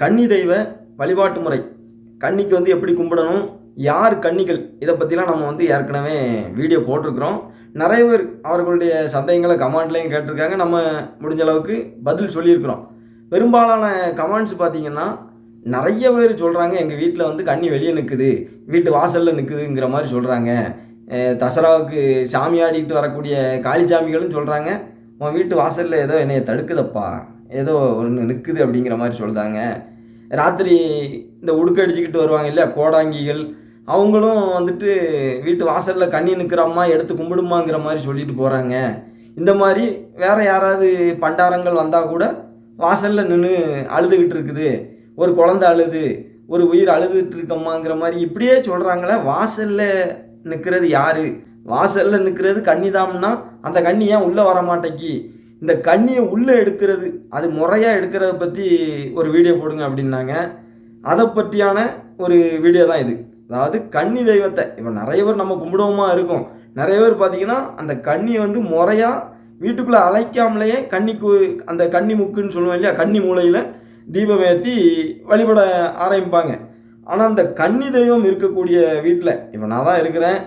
கன்னி தெய்வ வழிபாட்டு முறை. கன்னிக்கு வந்து எப்படி கும்பிடணும் யார் கன்னிகள் இதை பற்றிலாம் நம்ம வந்து ஏற்கனவே வீடியோ போட்டிருக்கிறோம். நிறைய பேர் அவர்களுடைய சந்தேகங்களை கமெண்ட்லேயும் கேட்டிருக்காங்க. நம்ம முடிஞ்ச அளவுக்கு பதில் சொல்லியிருக்கிறோம். பெரும்பாலான கமெண்ட்ஸ் பார்த்தீங்கன்னா நிறைய பேர் சொல்கிறாங்க எங்கள் வீட்டில் வந்து கன்னி வெளியே நிற்குது வீட்டு வாசலில் நிற்குதுங்கிற மாதிரி சொல்கிறாங்க தசராவுக்கு சாமி ஆடிக்கிட்டு வரக்கூடிய காளிச்சாமிகளும் சொல்கிறாங்க உன் வீட்டு வாசலில் ஏதோ என்னையை தடுக்குதப்பா ஏதோ ஒன்று நிற்குது அப்படிங்கிற மாதிரி சொல்கிறாங்க ராத்திரி இந்த உடுக்கடிச்சுக்கிட்டு வருவாங்க இல்லையா கோடாங்கிகள் அவங்களும் வந்துட்டு வீட்டு வாசலில் கண்ணி நிற்கிறம்மா எடுத்து கும்பிடுமாங்கிற மாதிரி சொல்லிட்டு போகிறாங்க இந்த மாதிரி வேறு யாராவது பண்டாரங்கள் வந்தால் கூட வாசலில் நின்று அழுதுகிட்டு இருக்குது. ஒரு குழந்த அழுது ஒரு உயிர் அழுதுகிட்டு இருக்கம்மாங்கிற மாதிரி இப்படியே சொல்கிறாங்களே வாசலில் நிற்கிறது யார்? வாசலில் நிற்கிறது கன்னிதாம்னா அந்த கண்ணி ஏன் உள்ளே வர மாட்டேங்கி இந்த கண்ணியை உள்ளே எடுக்கிறது அது முறையாக எடுக்கிறத பற்றி ஒரு வீடியோ போடுங்க அப்படின்னாங்க. அதை பற்றியான ஒரு வீடியோ தான் இது. அதாவது கன்னி தெய்வத்தை இப்போ நிறைய பேர் நம்ம கும்பிடுவோமா இருக்கும். நிறைய பேர் பார்த்தீங்கன்னா அந்த கன்னியை வந்து முறையாக வீட்டுக்குள்ளே அழைக்காமலேயே கன்னிக்கு அந்த கன்னி முக்குன்னு சொல்லுவோம் இல்லையா கன்னி மூலையில் தீபம் ஏற்றி வழிபட ஆரம்பிப்பாங்க. ஆனால் அந்த கன்னி தெய்வம் இருக்கக்கூடிய வீட்டில் இப்போ நான் தான் இருக்கிறேன்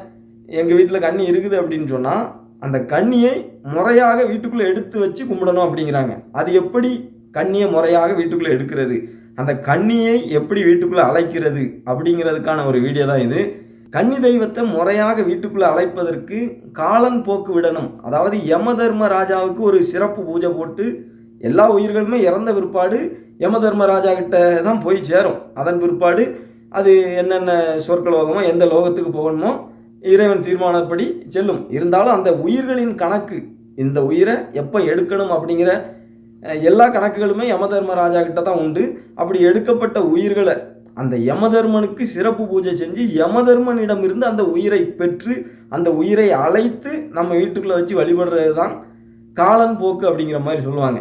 எங்கள் வீட்டில் கன்னி இருக்குது அப்படின்னு சொன்னால் அந்த கண்ணியை முறையாக வீட்டுக்குள்ளே எடுத்து வச்சு கும்பிடணும் அப்படிங்கிறாங்க. அது எப்படி கண்ணியை முறையாக வீட்டுக்குள்ளே எடுக்கிறது? அந்த கன்னியை எப்படி வீட்டுக்குள்ளே அழைக்கிறது அப்படிங்கிறதுக்கான ஒரு வீடியோ தான் இது. கன்னி தெய்வத்தை முறையாக வீட்டுக்குள்ளே அழைப்பதற்கு காலன் போக்கு விடணும். அதாவது யம தர்ம ராஜாவுக்கு ஒரு சிறப்பு பூஜை போட்டு எல்லா உயிர்களுமே இறந்த பிற்பாடு யம தர்ம ராஜா கிட்ட தான் போய் சேரும். அதன் பிற்பாடு அது என்னென்ன சொர்க்க லோகமோ எந்த லோகத்துக்கு போகணுமோ இறைவன் தீர்மானப்படி செல்லும். இருந்தாலும் அந்த உயிர்களின் கணக்கு இந்த உயிரை எப்போ எடுக்கணும் அப்படிங்கிற எல்லா கணக்குகளுமே யமதர்மராஜா கிட்ட தான் உண்டு. அப்படி எடுக்கப்பட்ட உயிர்களை அந்த யமதர்மனுக்கு சிறப்பு பூஜை செஞ்சு யமதர்மனிடம் இருந்து அந்த உயிரை பெற்று அந்த உயிரை அழைத்து நம்ம வீட்டுக்குள்ளே வச்சு வழிபடுறது தான் காலன் போக்கு அப்படிங்கிற மாதிரி சொல்லுவாங்க.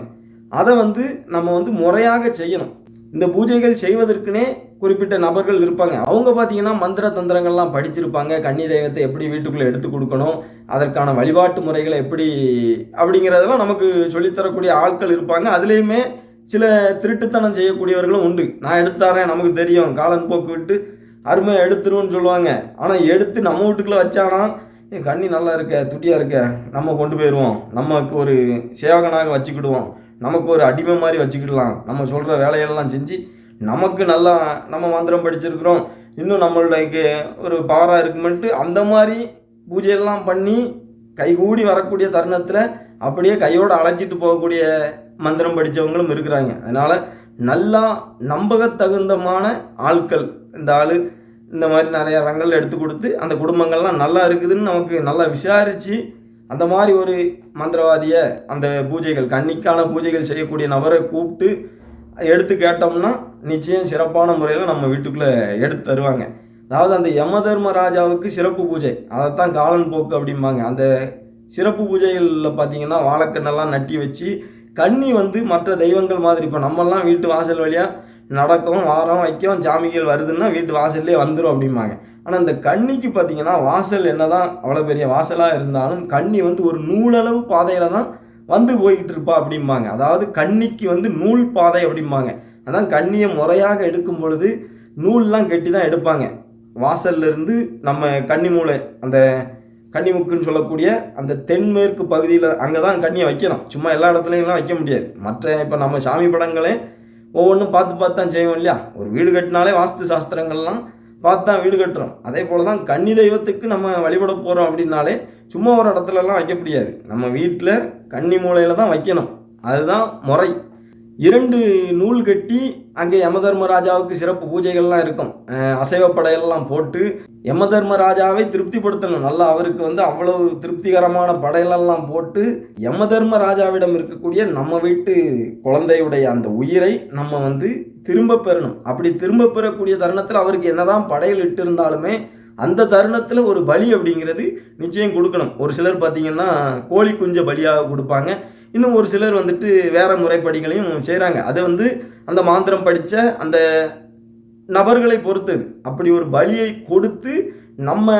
அதை வந்து நம்ம வந்து முறையாக செய்யணும். இந்த பூஜைகள் செய்வதற்குனே குறிப்பிட்ட நபர்கள் இருப்பாங்க. அவங்க பார்த்தீங்கன்னா மந்திர தந்திரங்கள்லாம் படிச்சிருப்பாங்க. கன்னி தெய்வத்தை எப்படி வீட்டுக்குள்ளே எடுத்து கொடுக்கணும் அதற்கான வழிபாட்டு முறைகளை எப்படி அப்படிங்கிறதெல்லாம் நமக்கு சொல்லித்தரக்கூடிய ஆட்கள் இருப்பாங்க. அதுலேயுமே சில திருட்டுத்தனம் செய்யக்கூடியவர்களும் உண்டு. நான் எடுத்து தரேன் நமக்கு தெரியும். காலன் போக்கு விட்டு அருமையாக எடுத்துருவோன்னு சொல்லுவாங்க. ஆனால் எடுத்து நம்ம வீட்டுக்குள்ளே வச்சானா என் கண்ணி நல்லா இருக்க துட்டியாக இருக்க நம்ம கொண்டு போயிடுவோம் நமக்கு ஒரு சேவகனாக வச்சுக்கிடுவோம். நமக்கு ஒரு அடிமை மாதிரி வச்சுக்கிடலாம். நம்ம சொல்கிற வேலையெல்லாம் செஞ்சு நமக்கு நல்லா நம்ம மந்திரம் படிச்சிருக்கிறோம். இன்னும் நம்மளுடைய ஒரு பவராக இருக்குமென்ட்டு அந்த மாதிரி பூஜையெல்லாம் பண்ணி கைகூடி வரக்கூடிய தருணத்தில் அப்படியே கையோடு அழைச்சிட்டு போகக்கூடிய மந்திரம் படித்தவங்களும் இருக்கிறாங்க. அதனால் நல்லா நம்பகத்தகுந்தமான ஆட்கள் இந்த ஆள் இந்த மாதிரி நிறைய ரங்கள் எடுத்து கொடுத்து அந்த குடும்பங்கள்லாம் நல்லா இருக்குதுன்னு நமக்கு நல்லா விசாரித்து அந்த மாதிரி ஒரு மந்திரவாதியை அந்த பூஜைகள் கன்னிக்கான பூஜைகள் செய்யக்கூடிய நபரை கூப்பிட்டு எடுத்து கேட்டோம்னா நிச்சயம் சிறப்பான முறையில் நம்ம வீட்டுக்குள்ளே எடுத்து தருவாங்க. அதாவது அந்த யமதர்ம ராஜாவுக்கு சிறப்பு பூஜை. அதைத்தான் காலன் போக்கு அப்படிம்பாங்க. அந்த சிறப்பு பூஜைகளில் பார்த்தீங்கன்னா வாழைக்கண்ணெல்லாம் நட்டி வச்சு கன்னி வந்து மற்ற தெய்வங்கள் மாதிரி இப்போ நம்மெல்லாம் வீட்டு வாசல் வழியாக நடக்கும் வாரம் வைக்கும் சாமிகள் வருதுன்னா வீட்டு வாசல்லே வந்துடும் அப்படிம்பாங்க. ஆனால் இந்த கன்னிக்கு பார்த்தீங்கன்னா வாசல் என்னதான் அவ்வளோ பெரிய வாசலாக இருந்தாலும் கன்னி வந்து ஒரு நூலளவு பாதையில் தான் வந்து போய்கிட்டு இருப்பா அப்படிம்பாங்க. அதாவது கன்னிக்கு வந்து நூல் பாதை அப்படிம்பாங்க. அதான் கண்ணியை முறையாக எடுக்கும் பொழுது நூல்லாம் கட்டி தான் எடுப்பாங்க வாசல்லிருந்து நம்ம கன்னி மூளை அந்த கன்னிமுக்குன்னு சொல்லக்கூடிய அந்த தென்மேற்கு பகுதியில் அங்கே தான் கண்ணியை வைக்கணும். சும்மா எல்லா இடத்துலையும்லாம் வைக்க முடியாது. மற்ற இப்போ நம்ம சாமி படங்களே ஒவ்வொன்றும் பார்த்து பார்த்து தான் செய்வோம் இல்லையா? ஒரு வீடு கட்டினாலே வாஸ்து சாஸ்திரங்கள்லாம் பார்த்து தான் வீடு கட்டுறோம். அதே போல் தான் கன்னி தெய்வத்துக்கு நம்ம வழிபட போகிறோம் அப்படின்னாலே சும்மா ஒரு இடத்துலலாம் வைக்க முடியாது. நம்ம வீட்டில் கன்னி மூலையில் தான் வைக்கணும். அதுதான் முறை. இரண்டு நூல் கட்டி அங்கே யமதர்மராஜாவுக்கு சிறப்பு பூஜைகள்லாம் இருக்கும். அசைவ படையெல்லாம் போட்டு யமதர்மராஜாவை திருப்திப்படுத்தணும். நல்லா அவருக்கு வந்து அவ்வளவு திருப்திகரமான படையலெல்லாம் போட்டு யமதர்மராஜாவிடம் இருக்கக்கூடிய நம்ம வீட்டு குழந்தையுடைய அந்த உயிரை நம்ம வந்து திரும்ப பெறணும். அப்படி திரும்ப பெறக்கூடிய தருணத்தில் அவருக்கு என்னதான் படையல் இட்டு இருந்தாலுமே அந்த தருணத்தில் ஒரு பலி அப்படிங்கிறது நிச்சயம் கொடுக்கணும். ஒரு சிலர் பார்த்தீங்கன்னா கோழி குஞ்ச பலியாக கொடுப்பாங்க. இன்னும் ஒரு சிலர் வந்துட்டு வேற முறைப்படிகளையும் செய்கிறாங்க அது வந்து அந்த மாந்திரம் படித்த அந்த நபர்களை பொறுத்தது. அப்படி ஒரு பலியை கொடுத்து நம்ம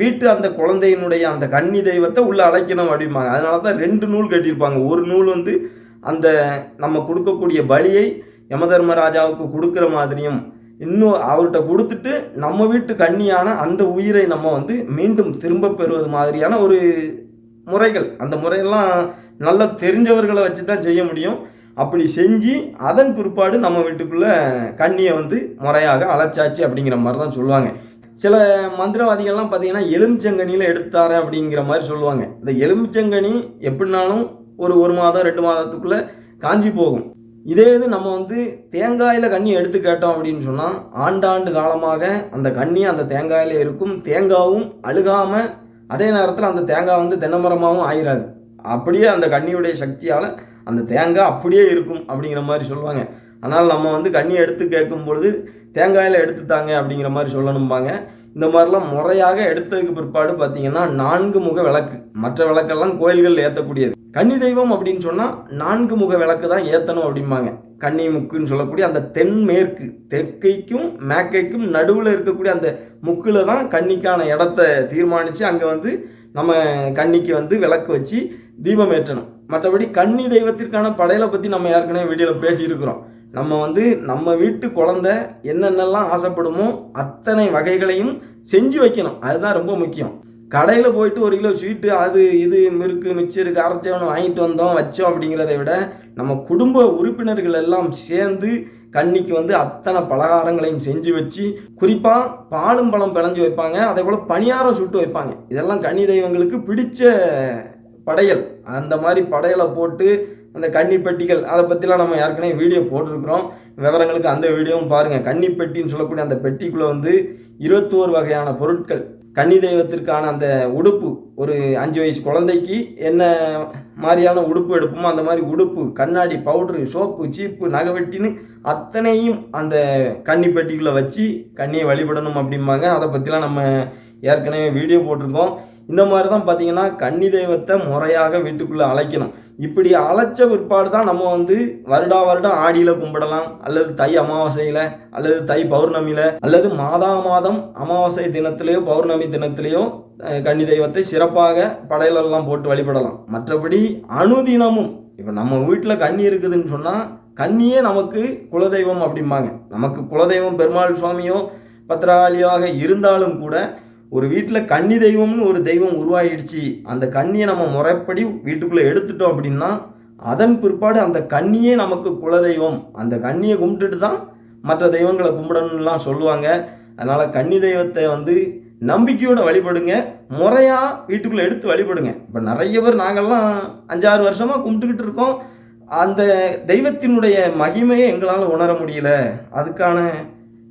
வீட்டு அந்த குழந்தையினுடைய அந்த கன்னி தெய்வத்தை உள்ளே அழைக்கணும் அப்படிம்பாங்க. அதனால தான் ரெண்டு நூல் கட்டியிருப்பாங்க. ஒரு நூல் வந்து அந்த நம்ம கொடுக்கக்கூடிய பலியை யமதர்மராஜாவுக்கு கொடுக்குற மாதிரியும் இன்னும் அவர்கிட்ட கொடுத்துட்டு நம்ம வீட்டு கண்ணியான அந்த உயிரை நம்ம வந்து மீண்டும் திரும்ப பெறுவது மாதிரியான ஒரு முறைகள். அந்த முறையெல்லாம் நல்லா தெரிஞ்சவர்களை வச்சு தான் செய்ய முடியும். அப்படி செஞ்சு அதன் பிற்பாடு நம்ம வீட்டுக்குள்ளே கண்ணியை வந்து முறையாக அழைச்சாச்சு அப்படிங்கிற மாதிரி தான் சொல்லுவாங்க. சில மந்திரவாதிகள்லாம் பார்த்தீங்கன்னா எலுமிச்சங்கனியில் எடுத்தாரேன் அப்படிங்கிற மாதிரி சொல்லுவாங்க. இந்த எலுமிச்சங்கனி எப்படினாலும் ஒரு ஒரு மாதம் ரெண்டு மாதத்துக்குள்ளே காஞ்சி போகும். இதே இது நம்ம வந்து தேங்காயில் கண்ணி எடுத்து கேட்டோம் அப்படின்னு சொன்னால் ஆண்டாண்டு காலமாக அந்த கண்ணி அந்த தேங்காயில் இருக்கும். தேங்காவும் அழுகாமல் அதே நேரத்தில் அந்த தேங்காய் வந்து தென்னமரமாகவும் ஆயிராது. அப்படியே அந்த கண்ணியுடைய சக்தியால் அந்த தேங்காய் அப்படியே இருக்கும் அப்படிங்கிற மாதிரி சொல்லுவாங்க. ஆனால் நம்ம வந்து கண்ணி எடுத்து கேட்கும் பொழுது தேங்காயில் எடுத்துட்டாங்க அப்படிங்கிற மாதிரி சொல்லணும்பாங்க. இந்த மாதிரிலாம் முறையாக எடுத்ததுக்கு பிற்பாடு பார்த்திங்கன்னா நான்கு முக விளக்கு. மற்ற விளக்கெல்லாம் கோயில்களில் ஏற்றக்கூடியது கன்னி தெய்வம் அப்படின்னு சொன்னால் நான்கு முக விளக்கு தான் ஏற்றணும் அப்படிம்பாங்க. கன்னி முக்குன்னு சொல்லக்கூடிய அந்த தென்மேற்கு தெற்கைக்கும் மேற்கைக்கும் நடுவில் இருக்கக்கூடிய அந்த முக்கில் தான் கன்னிக்கான இடத்த தீர்மானித்து அங்கே வந்து நம்ம கன்னிக்கு வந்து விளக்கு வச்சு தீபம் ஏற்றணும். மற்றபடி கன்னி தெய்வத்திற்கான படையலை பற்றி நம்ம ஏற்கனவே வீடியோவில் பேசியிருக்கிறோம். நம்ம வந்து நம்ம வீட்டு குழந்த என்னென்னலாம் ஆசைப்படுமோ அத்தனை வகைகளையும் செஞ்சு வைக்கணும். அதுதான் ரொம்ப முக்கியம். கடையில் போயிட்டு ஒரு கிலோ ஸ்வீட்டு அது இது மிருக்கு மிச்சருக்கு அரைச்சவனு வாங்கிட்டு வந்தோம் வச்சோம் அப்படிங்கிறத விட நம்ம குடும்ப உறுப்பினர்கள் எல்லாம் சேர்ந்து கன்னிக்கு வந்து அத்தனை பலகாரங்களையும் செஞ்சு வச்சு குறிப்பாக பாலும் பழம் பிளஞ்சு வைப்பாங்க அதே போல் பணியாரம் சுட்டு வைப்பாங்க. இதெல்லாம் கன்னி தெய்வங்களுக்கு பிடிச்ச படையல். அந்த மாதிரி படையலை போட்டு அந்த கன்னி பெட்டிகள் அதை பற்றிலாம் நம்ம ஏற்கனவே வீடியோ போட்டிருக்கிறோம். விவரங்களுக்கு அந்த வீடியோவும் பாருங்கள் கன்னி பெட்டின்னு சொல்லக்கூடிய அந்த பெட்டிக்குள்ளே வந்து இருபத்தோரு வகையான பொருட்கள். கன்னி தெய்வத்திற்கான அந்த உடுப்பு ஒரு அஞ்சு வயசு குழந்தைக்கு என்ன மாதிரியான உடுப்பு எடுப்போமோ அந்த மாதிரி உடுப்பு கண்ணாடி பவுட்ரு சோப்பு சீப்பு நகைவெட்டின்னு அத்தனையும் அந்த கன்னி பெட்டிக்குள்ளே வச்சு கண்ணியை வழிபடணும் அப்படிம்பாங்க. அதை பற்றிலாம் நம்ம ஏற்கனவே வீடியோ போட்டிருக்கோம். இந்த மாதிரி தான் பார்த்தீங்கன்னா கன்னி தெய்வத்தை முறையாக வீட்டுக்குள்ளே அழைக்கணும். இப்படி அழைச்ச பிற்பாடு தான் நம்ம வந்து வருடா வருடம் ஆடியில் கும்பிடலாம். அல்லது தை அமாவாசையில் அல்லது தை பௌர்ணமியில் அல்லது மாதா மாதம் அமாவாசை தினத்திலேயோ பௌர்ணமி தினத்திலேயோ கன்னி தெய்வத்தை சிறப்பாக படையலெல்லாம் போட்டு வழிபடலாம். மற்றபடி அணுதினமும் இப்போ நம்ம வீட்டில் கண்ணி இருக்குதுன்னு சொன்னால் கண்ணியே நமக்கு குலதெய்வம் அப்படிம்பாங்க. நமக்கு குலதெய்வம் பெருமாள் சுவாமியோ பத்திராளியாக இருந்தாலும் கூட ஒரு வீட்டில் கன்னி தெய்வம்னு ஒரு தெய்வம் உருவாகிடுச்சு அந்த கன்னியை நம்ம முறைப்படி வீட்டுக்குள்ளே எடுத்துட்டோம் அப்படின்னா அதன் பிற்பாடு அந்த கன்னியே நமக்கு குலதெய்வம். அந்த கன்னியை கும்பிட்டுட்டு தான் மற்ற தெய்வங்களை கும்பிடணும்லாம் சொல்லுவாங்க. அதனால் கன்னி தெய்வத்தை வந்து நம்பிக்கையோடு வழிபடுங்க. முறையாக வீட்டுக்குள்ளே எடுத்து வழிபடுங்க. இப்போ நிறைய பேர் நாங்கள்லாம் அஞ்சாறு வருஷமாக கும்பிட்டுக்கிட்டு இருக்கோம். அந்த தெய்வத்தினுடைய மகிமையை எங்களால் உணர முடியல. அதுக்கான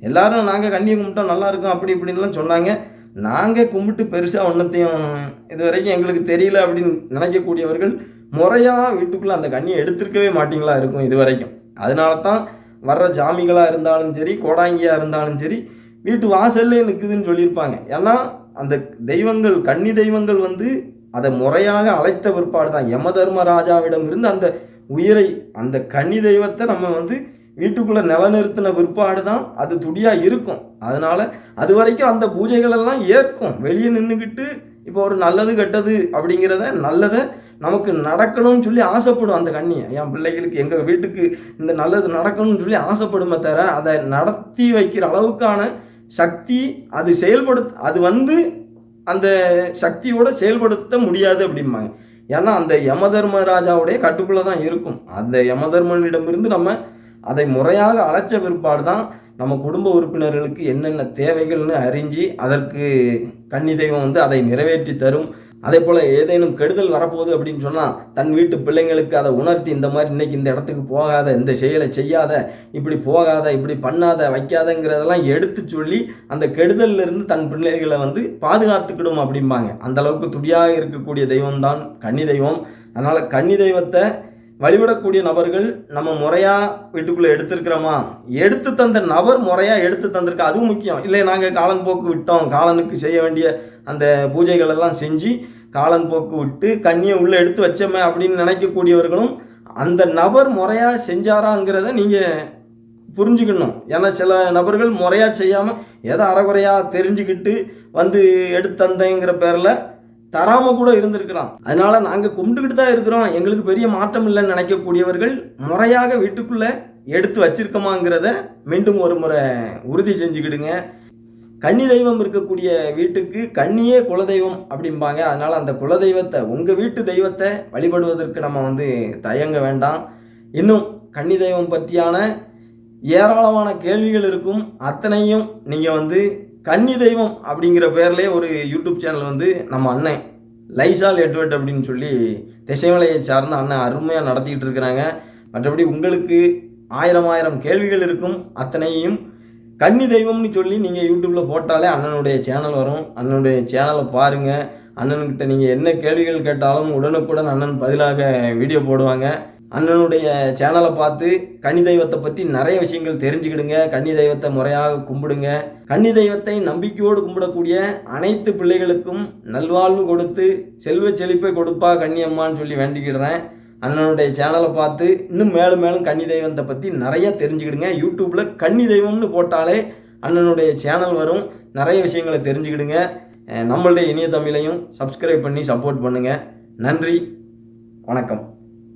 எல்லாரும் நாங்கள் கண்ணியை கும்பிட்டோம் நல்லா இருக்கும் அப்படி இப்படின்லாம் சொன்னாங்க. நாங்கள் கும்பிட்டு பெருசாக ஒன்றத்தையும் இது வரைக்கும் எங்களுக்கு தெரியல அப்படின்னு நினைக்கக்கூடியவர்கள் முறையாக வீட்டுக்குள்ளே அந்த கண்ணியை எடுத்திருக்கவே மாட்டிங்களா இருக்கும் இது வரைக்கும் அதனால தான் வர்ற ஜாமிகளாக இருந்தாலும் சரி கோடாங்கியாக இருந்தாலும் சரி வீட்டு வாசல்லே நிற்குதுன்னு சொல்லியிருப்பாங்க. ஏன்னா அந்த தெய்வங்கள் கன்னி தெய்வங்கள் வந்து அதை முறையாக அழைத்த பிற்பாடு தான் யம தர்மராஜாவிடம் இருந்து அந்த உயிரை அந்த கன்னி தெய்வத்தை நம்ம வந்து வீட்டுக்குள்ளே நிலநிறுத்தின பிற்பாடு தான் அது துடியாக இருக்கும். அதனால் அது வரைக்கும் அந்த பூஜைகள் எல்லாம் ஏற்கும். வெளியே நின்றுக்கிட்டு இப்போ ஒரு நல்லது கெட்டது அப்படிங்கிறத நல்லதை நமக்கு நடக்கணும்னு சொல்லி ஆசைப்படும் அந்த கண்ணியை. என் பிள்ளைகளுக்கு எங்கள் வீட்டுக்கு இந்த நல்லது நடக்கணும்னு சொல்லி ஆசைப்படுமே தவிர அதை நடத்தி வைக்கிற அளவுக்கான சக்தி அது செயல்படுத்த அது வந்து அந்த சக்தியோட செயல்படுத்த முடியாது அப்படிம்பாங்க. ஏன்னா அந்த யமதர்மராஜாவுடைய கட்டுக்குள்ளே தான் இருக்கும். அந்த யமதர்மனிடமிருந்து நம்ம அதை முறையாக அழைச்ச பிற்பாடு தான் நம்ம குடும்ப உறுப்பினர்களுக்கு என்னென்ன தேவைகள்னு அறிஞ்சு அதற்கு கன்னி தெய்வம் வந்து அதை நிறைவேற்றி தரும். அதே போல் ஏதேனும் கெடுதல் வரப்போகுது அப்படின்னு சொன்னால் தன் வீட்டு பிள்ளைங்களுக்கு அதை உணர்த்தி இந்த மாதிரி இன்னைக்கு இந்த இடத்துக்கு போகாத இந்த செயலை செய்யாத இப்படி போகாத இப்படி பண்ணாத வைக்காதங்கிறதெல்லாம் எடுத்து சொல்லி அந்த கெடுதல்ல இருந்து தன் பிள்ளைகளை வந்து பாதுகாத்துக்கிடும் அப்படிம்பாங்க. அந்தளவுக்கு துடியாக இருக்கக்கூடிய தெய்வம் தான் கன்னி தெய்வம் அதனால் கன்னி தெய்வத்தை வழிபடக்கூடிய நபர்கள் நம்ம முறையாக வீட்டுக்குள்ளே எடுத்திருக்கிறோமா? எடுத்து தந்த நபர் முறையாக எடுத்து தந்திருக்கா? அதுவும் முக்கியம். இல்லை நாங்கள் காலன் போக்கு விட்டோம். காலனுக்கு செய்ய வேண்டிய அந்த பூஜைகள் எல்லாம் செஞ்சு காலன் போக்கு விட்டு கண்ணியை உள்ளே எடுத்து வச்சோமே அப்படின்னு நினைக்கக்கூடியவர்களும் அந்த நபர் முறையாக செஞ்சாராங்கிறத நீங்கள் புரிஞ்சுக்கணும். ஏன்னா சில நபர்கள் முறையாக செய்யாமல் ஏதோ அறகுறையாக தெரிஞ்சுக்கிட்டு வந்து எடுத்து தந்தேங்கிற பேரில் தராமல் கூட இருந்திருக்கலாம். அதனால நாங்கள் கும்பிட்டுக்கிட்டு தான் இருக்கிறோம். எங்களுக்கு பெரிய மாற்றம் இல்லைன்னு நினைக்கக்கூடியவர்கள் முறையாக வீட்டுக்குள்ளே எடுத்து வச்சிருக்கோமாங்கிறத மீண்டும் ஒரு முறை உறுதி செஞ்சுக்கிடுங்க. கன்னி தெய்வம் இருக்கக்கூடிய வீட்டுக்கு கன்னியே குலதெய்வம் அப்படிம்பாங்க. அதனால் அந்த குலதெய்வத்தை உங்கள் வீட்டு தெய்வத்தை வழிபடுவதற்கு நம்ம வந்து தயங்க வேண்டாம். இன்னும் கன்னி தெய்வம் பற்றியான ஏராளமான கேள்விகள் இருக்கும். அத்தனையும் நீங்கள் வந்து கன்னி தெய்வம் அப்படிங்கிற பேர்லேயே ஒரு யூடியூப் சேனல் வந்து நம்ம அண்ணன் லைசால் எட்வர்ட் அப்படின்னு சொல்லி திசைமலையை சார்ந்த அண்ணன் அருமையாக நடத்திக்கிட்டு இருக்கிறாங்க. மற்றபடி உங்களுக்கு ஆயிரம் ஆயிரம் கேள்விகள் இருக்கும். அத்தனையும் கன்னி தெய்வம்னு சொல்லி நீங்கள் யூடியூப்பில் போட்டாலே அண்ணனுடைய சேனல் வரும். அண்ணனுடைய சேனலை பாருங்கள் அண்ணன்கிட்ட நீங்கள் என்ன கேள்விகள் கேட்டாலும் உடனுக்குடன் அண்ணன் பதிலாக வீடியோ போடுவாங்க. அண்ணனுடைய சேனலை பார்த்து கன்னி தெய்வத்தை பற்றி நிறைய விஷயங்கள் தெரிஞ்சுக்கிடுங்க. கன்னி தெய்வத்தை முறையாக கும்பிடுங்க. கன்னி தெய்வத்தை நம்பிக்கையோடு கும்பிடக்கூடிய அனைத்து பிள்ளைகளுக்கும் நல்வாழ்வு கொடுத்து செல்வ செழிப்பை கொடுப்பா கன்னியம்மான்னு சொல்லி வேண்டிக்கிடுறேன். அண்ணனுடைய சேனலை பார்த்து இன்னும் மேலும் மேலும் கன்னி தெய்வத்தை பற்றி நிறைய தெரிஞ்சுக்கிடுங்க. யூடியூப்பில் கன்னி தெய்வம்னு போட்டாலே அண்ணனுடைய சேனல் வரும். நிறைய விஷயங்களை தெரிஞ்சுக்கிடுங்க. நம்மளுடைய இணைய தமிழையும் சப்ஸ்கிரைப் பண்ணி சப்போர்ட் பண்ணுங்கள் நன்றி. வணக்கம்.